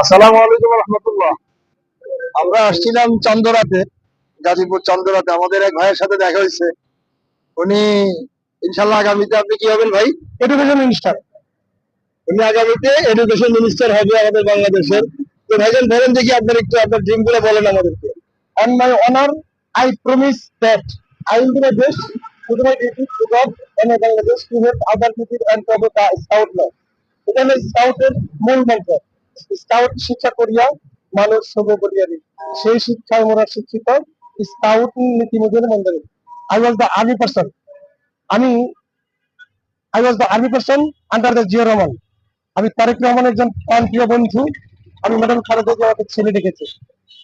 আসসালামু আলাইকুম রহমতুল্লাহ। আমরা আসছিলাম চন্দ্রাতে গাজীপুর চন্দ্রাতে। আমাদের এক ভাইয়ের সাথে দেখা হয়েছে। উনি ইনশাল্লাহ আগামীতে আপনি কি হবেন ভাই? এডুকেশন মিনিস্টার উনি আগামীতে এডুকেশন মিনিস্টার হবে আমাদের বাংলাদেশের। তো ভাইজান বলেন দেখি আপনার একটু আপনার ড্রিমগুলো বলেন আমাদেরকে। On my honour I promise that I will do my best to do my duty to God and Bangladesh to help other people and to the scout law এখানে স্কাউটের মূল মন্ত্র স্কাউট শিক্ষা করিয়া মানুষ শুভ করিয়া দিই সেই শিক্ষায় মোরা শিক্ষিত, স্কাউট নীতি মধ্যে I was the army person আমি I was the army person under the Zia Rahman আমি তারেক রহমানের একজন প্রিয় বন্ধু। আমি ম্যাডাম খালেদা জিয়া আমাকে ছেলে রেখেছি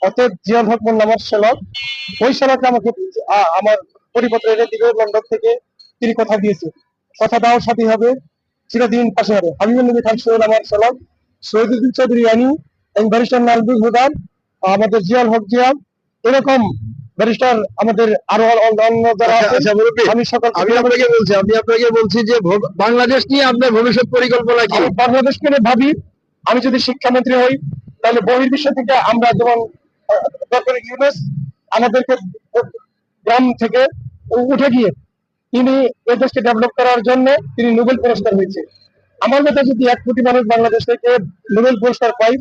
অতএব জিয়াল হক মোল্লা আমার সেলক ওই সেলকে আমাকে আমার পরিপত্র এনে দিবে লন্ডন থেকে। তিনি কথা দিয়েছে। কথা দেওয়ার সাথে হবে। চিরদিন পাশে হবে। আমি খান সোহেল আমার সেলক শহীদুদ্দিন চৌধুরী আনি এবং ব্যারিস্টার নালবুল হুদার আমাদের জিয়াল হক জিয়া এরকম ব্যারিস্টার আমাদের আরও অন্য- যারা আচ্ছা, আচ্ছা, আমি সকল আমি আপনাকে বলছি আমি আপনাকে বলছি যে বাংলাদেশ নিয়ে আপনার ভবিষ্যৎ পরিকল্পনা কি? বাংলাদেশকে নিয়ে ভাবি আমি যদি শিক্ষামন্ত্রী হই তাহলে বহির্বিশ্ব থেকে আমরা যেমন ডক্টর ইউনুস আমাদেরকে গ্রাম থেকে উঠে গিয়ে তিনি এদেশকে ডেভেলপ করার জন্য তিনি নোবেল পুরস্কার হয়েছে। আমার মতো যদি এক কোটি মানুষ বাংলাদেশ থেকে নোবেল পুরস্কার পাই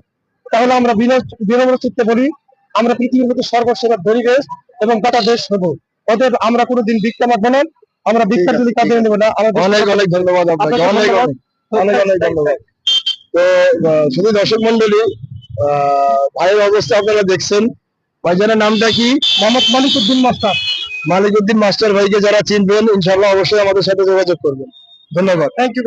তাহলে আমরা বিনা- বিনম্র চিত্তে বলি আমরা পৃথিবীর মধ্যে সর্বসেরা ধনী দেশ এবং গোটা দেশ হব। অতএব আমরা কোনোদিন ভিক্ষা মারবো না আমরা ভিক্ষার যদি কাজে নেব না আমাদের অনেক অনেক ধন্যবাদ আপনাকে অনেক অনেক অনেক ধন্যবাদ। তো শুধু দর্শক মন্ডলী আহ, ভাইয়ের অবস্থা আপনারা দেখছেন। ভাইজানের নামটা কি? মোহাম্মদ মালিকুদ্দিন মাস্টার। মালিক উদ্দিন মাস্টার ভাইকে যারা চিনবেন ইনশাল্লাহ অবশ্যই আমাদের সাথে যোগাযোগ করবেন। ধন্যবাদ। Thank you